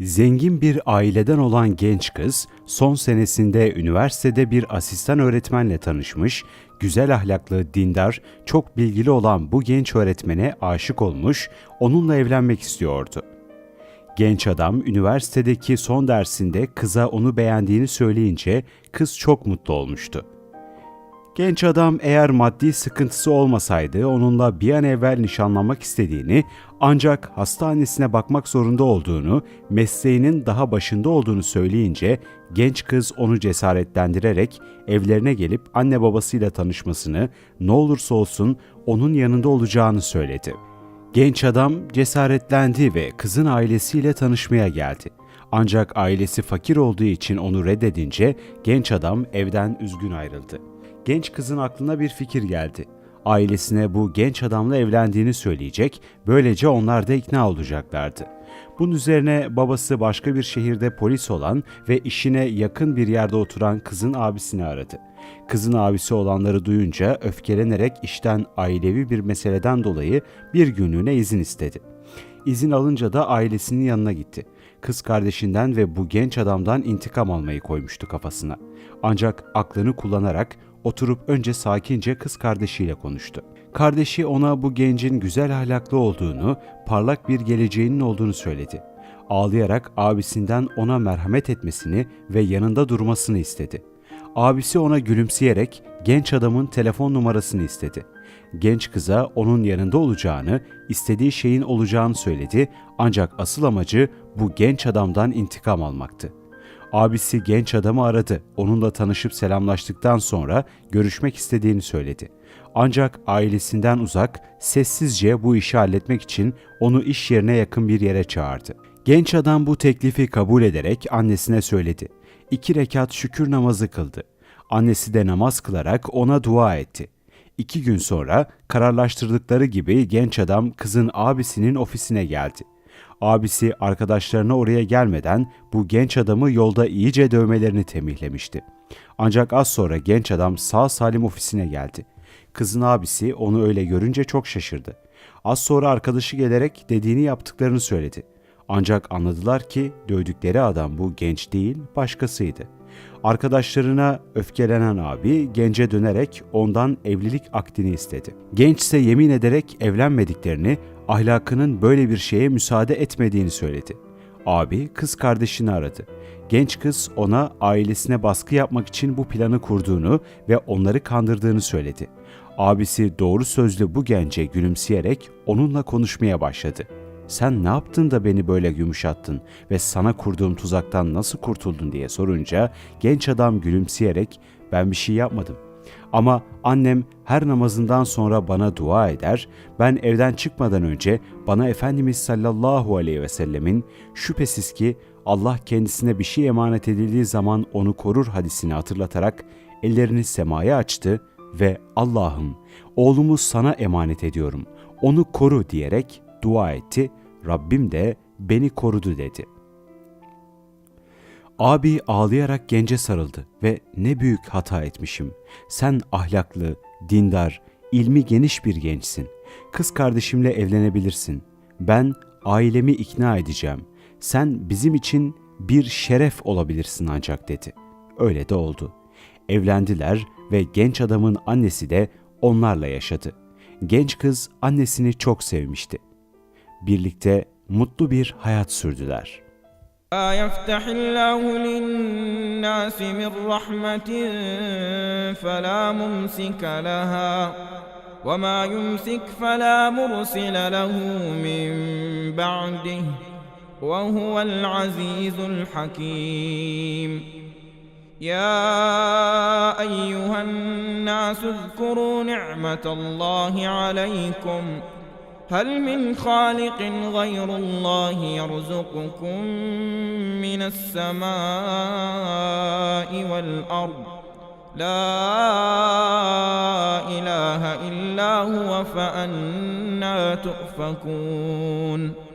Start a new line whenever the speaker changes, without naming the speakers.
Zengin bir aileden olan genç kız, son senesinde üniversitede bir asistan öğretmenle tanışmış, güzel ahlaklı, dindar, çok bilgili olan bu genç öğretmene aşık olmuş, onunla evlenmek istiyordu. Genç adam üniversitedeki son dersinde kıza onu beğendiğini söyleyince kız çok mutlu olmuştu. Genç adam eğer maddi sıkıntısı olmasaydı onunla bir an evvel nişanlanmak istediğini ancak hastanesine bakmak zorunda olduğunu, mesleğinin daha başında olduğunu söyleyince genç kız onu cesaretlendirerek evlerine gelip anne babasıyla tanışmasını, ne olursa olsun onun yanında olacağını söyledi. Genç adam cesaretlendi ve kızın ailesiyle tanışmaya geldi. Ancak ailesi fakir olduğu için onu reddedince genç adam evden üzgün ayrıldı genç kızın aklına bir fikir geldi. Ailesine bu genç adamla evlendiğini söyleyecek, böylece onlar da ikna olacaklardı. Bunun üzerine babası başka bir şehirde polis olan ve işine yakın bir yerde oturan kızın abisini aradı. Kızın abisi olanları duyunca öfkelenerek işten ailevi bir meseleden dolayı bir günlüğüne izin istedi. İzin alınca da ailesinin yanına gitti. Kız kardeşinden ve bu genç adamdan intikam almayı koymuştu kafasına. Ancak aklını kullanarak oturup önce sakince kız kardeşiyle konuştu. Kardeşi ona bu gencin güzel ahlaklı olduğunu, parlak bir geleceğinin olduğunu söyledi. Ağlayarak abisinden ona merhamet etmesini ve yanında durmasını istedi. Abisi ona gülümseyerek genç adamın telefon numarasını istedi. Genç kıza onun yanında olacağını, istediği şeyin olacağını söyledi ancak asıl amacı bu genç adamdan intikam almaktı. Abisi genç adamı aradı. Onunla tanışıp selamlaştıktan sonra görüşmek istediğini söyledi. Ancak ailesinden uzak, sessizce bu işi halletmek için onu iş yerine yakın bir yere çağırdı. Genç adam bu teklifi kabul ederek annesine söyledi. İki rekat şükür namazı kıldı. Annesi de namaz kılarak ona dua etti. İki gün sonra kararlaştırdıkları gibi genç adam kızın abisinin ofisine geldi. Abisi arkadaşlarına oraya gelmeden bu genç adamı yolda iyice dövmelerini tembihlemişti. Ancak az sonra genç adam sağ salim ofisine geldi. Kızın abisi onu öyle görünce çok şaşırdı. Az sonra arkadaşı gelerek dediğini yaptıklarını söyledi. Ancak anladılar ki dövdükleri adam bu genç değil başkasıydı. Arkadaşlarına öfkelenen abi gence dönerek ondan evlilik akdini istedi. Genç ise yemin ederek evlenmediklerini ahlakının böyle bir şeye müsaade etmediğini söyledi. Abi kız kardeşini aradı. Genç kız ona ailesine baskı yapmak için bu planı kurduğunu ve onları kandırdığını söyledi. Abisi doğru sözlü bu gence gülümseyerek onunla konuşmaya başladı. Sen ne yaptın da beni böyle yumuşattın ve sana kurduğum tuzaktan nasıl kurtuldun diye sorunca genç adam gülümseyerek ben bir şey yapmadım. Ama annem her namazından sonra bana dua eder, ben evden çıkmadan önce bana Efendimiz sallallahu aleyhi ve sellemin şüphesiz ki Allah kendisine bir şey emanet edildiği zaman onu korur hadisini hatırlatarak ellerini semaya açtı ve Allah'ım oğlumu sana emanet ediyorum, onu koru diyerek dua etti. Rabbim de beni korudu dedi.'' Abi ağlayarak gence sarıldı ve ne büyük hata etmişim. Sen ahlaklı, dindar, ilmi geniş bir gençsin. Kız kardeşimle evlenebilirsin. Ben ailemi ikna edeceğim. Sen bizim için bir şeref olabilirsin ancak dedi. Öyle de oldu. Evlendiler ve genç adamın annesi de onlarla yaşadı. Genç kız annesini çok sevmişti Birlikte mutlu bir hayat sürdüler.''
يفتح الله للناس من رحمة فلا ممسك لها وما يمسك فلا مرسل له من بعده وهو العزيز الحكيم يا أيها الناس اذكروا نعمة الله عليكم هل من خالق غير الله يرزقكم من السماء والأرض؟ لا إله إلا هو فأنا تؤفكون.